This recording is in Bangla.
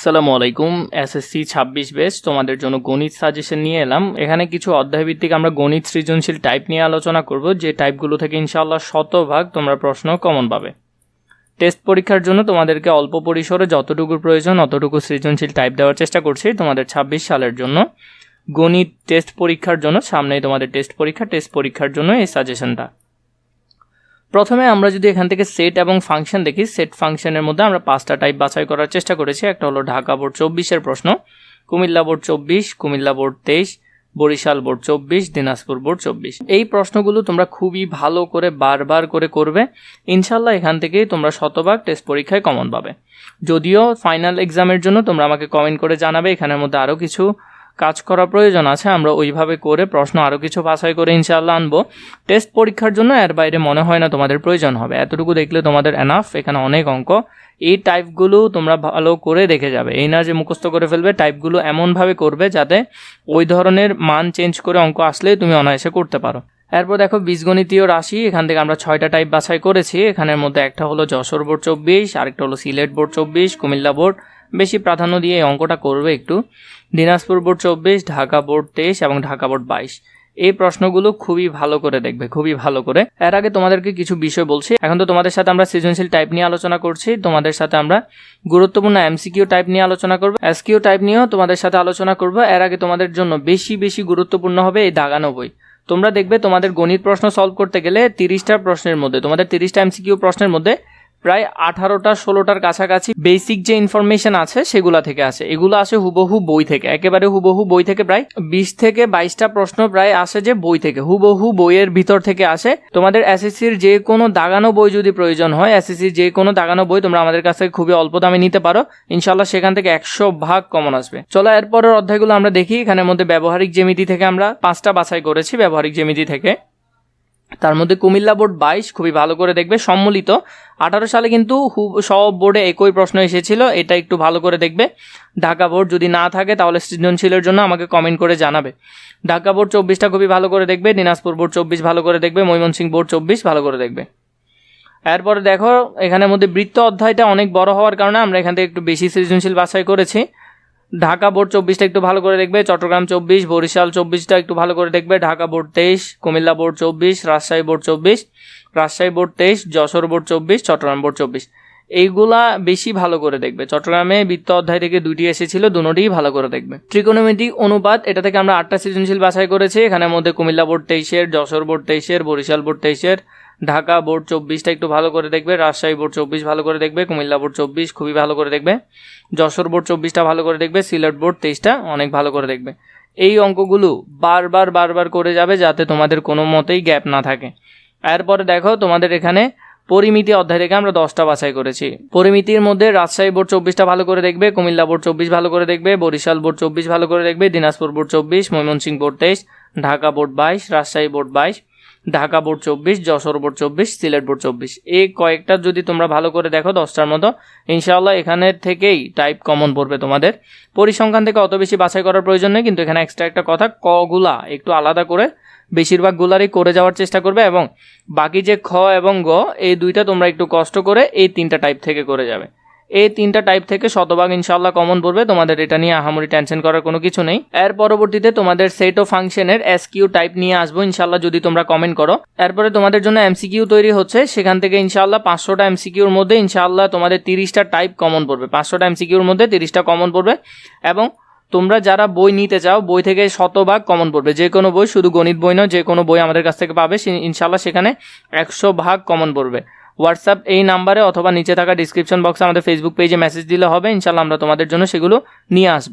আসসালামু আলাইকুম, এসএসসি ছাব্বিশ বেস তোমাদের জন্য গণিত সাজেশন নিয়ে এলাম। এখানে কিছু অধ্যায়ভিত্তিক আমরা গণিত সৃজনশীল টাইপ নিয়ে আলোচনা করব, যে টাইপগুলো থেকে ইনশাআল্লাহ শতভাগ তোমরা প্রশ্ন কমন পাবে। টেস্ট পরীক্ষার জন্য তোমাদেরকে অল্প পরিসরে যতটুকু প্রয়োজন, অতটুকু সৃজনশীল টাইপ দেওয়ার চেষ্টা করছি তোমাদের ছাব্বিশ সালের জন্য। গণিত টেস্ট পরীক্ষার জন্য, সামনেই তোমাদের টেস্ট পরীক্ষা টেস্ট পরীক্ষার জন্য এই সাজেশনটা প্রথমে আমরা যদি এখান থেকে সেট এবং ফাংশন দেখি সেট ফাংশনের মধ্যে আমরা পাঁচটা টাইপ বাছাই করার চেষ্টা করেছি। একটা হলো ঢাকা বোর্ড চব্বিশের প্রশ্ন, কুমিল্লা বোর্ড চব্বিশ, কুমিল্লা বোর্ড তেইশ, বরিশাল বোর্ড চব্বিশ, দিনাজপুর বোর্ড চব্বিশ। এই প্রশ্নগুলো তোমরা খুবই ভালো করে বারবার করে করবে। ইনশাল্লাহ এখান থেকেই তোমরা শতভাগ টেস্ট পরীক্ষায় কমন পাবে। যদিও ফাইনাল এক্সামের জন্য তোমরা আমাকে কমেন্ট করে জানাবে, এখানের মধ্যে আরও কিছু কাজ করা প্রয়োজন আছে, আমরা ওইভাবে করে প্রশ্ন আরও কিছু বাছাই করে ইনশাআল্লাহ আনব। টেস্ট পরীক্ষার জন্য এর বাইরে মনে হয় না তোমাদের প্রয়োজন হবে। এতটুকু দেখলে তোমাদের এনাফ এখানে অনেক অঙ্ক। এই টাইপগুলো তোমরা ভালো করে দেখে যাবে। এই না যে মুখস্থ করে ফেলবে, টাইপগুলো এমনভাবে করবে যাতে ওই ধরনের মান চেঞ্জ করে অঙ্ক আসলেই তুমি অনায়াসে করতে পারো। এরপর দেখো বীজগণিতীয় রাশি, এখান থেকে আমরা ছয়টা টাইপ বাছাই করেছি। এখানের মধ্যে একটা হলো যশোর বোর্ড চব্বিশ, আরেকটা হলো সিলেট বোর্ড চব্বিশ, কুমিল্লা বোর্ড বেশি প্রাধান্য দিয়ে এই অঙ্কটা করবে একটু। দিনাজপুর বোর্ড চব্বিশ, ঢাকা বোর্ড তেইশ এবং ঢাকা বোর্ড বাইশ। এই প্রশ্নগুলো খুবই ভালো করে দেখবে, খুবই ভালো করে। এর আগে তোমাদেরকে কিছু বিষয় বলছি। এখন তো তোমাদের সাথে আমরা সৃজনশীল টাইপ নিয়ে আলোচনা করছি। তোমাদের সাথে আমরা গুরুত্বপূর্ণ এমসিকিউ টাইপ নিয়ে আলোচনা করব। এসকিউ টাইপ নিয়েও তোমাদের সাথে আলোচনা করব। এর আগে তোমাদের জন্য বেশি বেশি গুরুত্বপূর্ণ হবে এই দাগানো বই। তোমরা দেখবে তোমাদের গণিত প্রশ্ন সলভ করতে গেলে তিরিশটা প্রশ্নের মধ্যে, তোমাদের তিরিশটা এমসিকিউ প্রশ্নের মধ্যে প্রায় আঠারোটা, ষোলোটার কাছাকাছি বেসিক যে ইনফরমেশন আছে সেগুলা থেকে আসে। এগুলো আসে হুবহু বই থেকে। একেবারে হুবহু বই থেকে প্রায় বিশ থেকে বাইশটা প্রশ্ন প্রায় আসে যে বই থেকে। হুবহু বইয়ের ভিতর থেকে আসে। তোমাদের এসএসসির যে কোনো দাগানো বই যদি প্রয়োজন হয় এসএসসির যে কোনো দাগানো বই তোমরা আমাদের কাছ থেকে খুবই অল্প দামে নিতে পারো। ইনশাল্লাহ সেখান থেকে একশো ভাগ কমন আসবে। চলো এরপরের অধ্যায়গুলো আমরা দেখি। এখানের মধ্যে ব্যবহারিক জেমিতি থেকে আমরা পাঁচটা বাছাই করেছি, ব্যবহারিক জেমিতি থেকে। তার মধ্যে কুমিল্লা বোর্ড বাইশ, খুবই ভালো করে দেখবে, সম্মিলিত। আঠারো সালে কিন্তু সব বোর্ডে একই প্রশ্ন এসেছিল, এটা একটু ভালো করে দেখবে। ঢাকা বোর্ড যদি না থাকে, তাহলে সৃজনশীলের জন্য আমাকে কমেন্ট করে জানাবে। ঢাকা বোর্ড চব্বিশটা খুবই ভালো করে দেখবে, দিনাজপুর বোর্ড চব্বিশ ভালো করে দেখবে ময়মনসিংহ বোর্ড চব্বিশ ভালো করে দেখবে। এরপরে দেখো, এখানের মধ্যে বৃত্ত অধ্যায়টা অনেক বড় হওয়ার কারণে আমরা এখান থেকে একটু বেশি সৃজনশীল বাছাই করেছি। ঢাকা বোর্ড চব্বিশটা একটু ভালো করে দেখবে, চট্টগ্রাম চব্বিশ, বরিশাল চব্বিশটা একটু ভালো করে দেখবে, ঢাকা বোর্ড তেইশ, কুমিল্লা বোর্ড চব্বিশ, রাজশাহী বোর্ড চব্বিশ, রাজশাহী বোর্ড তেইশ, যশোর বোর্ড চব্বিশ, চট্টগ্রাম বোর্ড চব্বিশ। এইগুলা বেশি ভালো করে দেখবে। চট্টগ্রামে বৃত্ত অধ্যায় থেকে দুটি এসেছিল দুটোই ভালো করে দেখবে। ত্রিকোণমিতিক অনুপাত, এটা থেকে আমরা আটটা সৃজনশীল বাছাই করেছি। এখানের মধ্যে কুমিল্লা বোর্ড তেইশের, যশোর বোর্ড তেইশের, বরিশাল বোর্ড তেইশের ঢাকা বোর্ড চব্বিশটা একটু ভালো করে দেখবে, রাজশাহী বোর্ড চব্বিশ ভালো করে দেখবে, কুমিল্লা বোর্ড চব্বিশ খুবই ভালো করে দেখবে, যশোর বোর্ড চব্বিশটা ভালো করে দেখবে, সিলেট বোর্ড তেইশটা অনেক ভালো করে দেখবে। এই অঙ্কগুলো বারবার বারবার করে যাবে যাতে তোমাদের কোনো মতেই গ্যাপ না থাকে। এরপরে দেখো তোমাদের এখানে পরিমিতি অধ্যায় থেকে আমরা দশটা বাছাই করেছি। পরিমিতির মধ্যে রাজশাহী বোর্ড চব্বিশটা ভালো করে দেখবে, কুমিল্লা বোর্ড চব্বিশ ভালো করে দেখবে, বরিশাল বোর্ড চব্বিশ ভালো করে দেখবে, দিনাজপুর বোর্ড চব্বিশ, ময়মনসিংহ বোর্ড তেইশ, ঢাকা বোর্ড বাইশ, রাজশাহী বোর্ড বাইশ ঢাকা বোর্ড চব্বিশ, যশোর বোর্ড চব্বিশ, সিলেট বোর্ড চব্বিশ। এই কয়েকটা যদি তোমরা ভালো করে দেখো দশটার মতো, ইনশাআল্লাহ এখানের থেকেই টাইপ কমন পড়বে তোমাদের। পরিসংখ্যান থেকে অত বেশি বাছাই করার প্রয়োজন নেই, কিন্তু এখানে এক্সট্রা একটা কথা কগুলা একটু আলাদা করে বেশিরভাগ গুলারই করে যাওয়ার চেষ্টা করবে এবং বাকি যে খ এবং গ, এই দুইটা তোমরা একটু কষ্ট করে এই তিনটা টাইপ থেকে করে যাবে। এই তিনটা টাইপ থেকে শতভাগ ইনশাল্লাহ কমন পড়বে। তোমাদের এটা নিয়ে আহামরি টেনশন করার কোনো কিছু নেই। এর পরবর্তীতে তোমাদের সেট ও ফাংশনের এসকিউ টাইপ নিয়ে আসব ইনশাল্লাহ যদি তোমরা কমেন্ট করো। এরপরে তোমাদের জন্য এমসিকিউ তৈরি হচ্ছে। সেখান থেকে ইনশাল্লাহ পাঁচশোটা এমসিকিউর মধ্যে ইনশাল্লাহ তোমাদের তিরিশটা টাইপ কমন পড়বে। পাঁচশোটা এমসিকিউর মধ্যে তিরিশটা কমন পড়বে এবং তোমরা যারা বই নিতে চাও, বই থেকে শতভাগ কমন পড়বে। যে কোনো বই, শুধু গণিত বই নয়, যে কোনো বই আমাদের কাছ থেকে পাবে। ইনশাল্লাহ সেখানে একশো ভাগ কমন পড়বে। হোয়াটসঅ্যাপ এই নাম্বারে অথবা নিচে থাকা ডিসক্রিপশন বক্সে আমাদের ফেসবুক পেজে মেসেজ দিলে হবে। ইনশাল্লাহ আমরা তোমাদের জন্য সেগুলো নিয়ে আসব।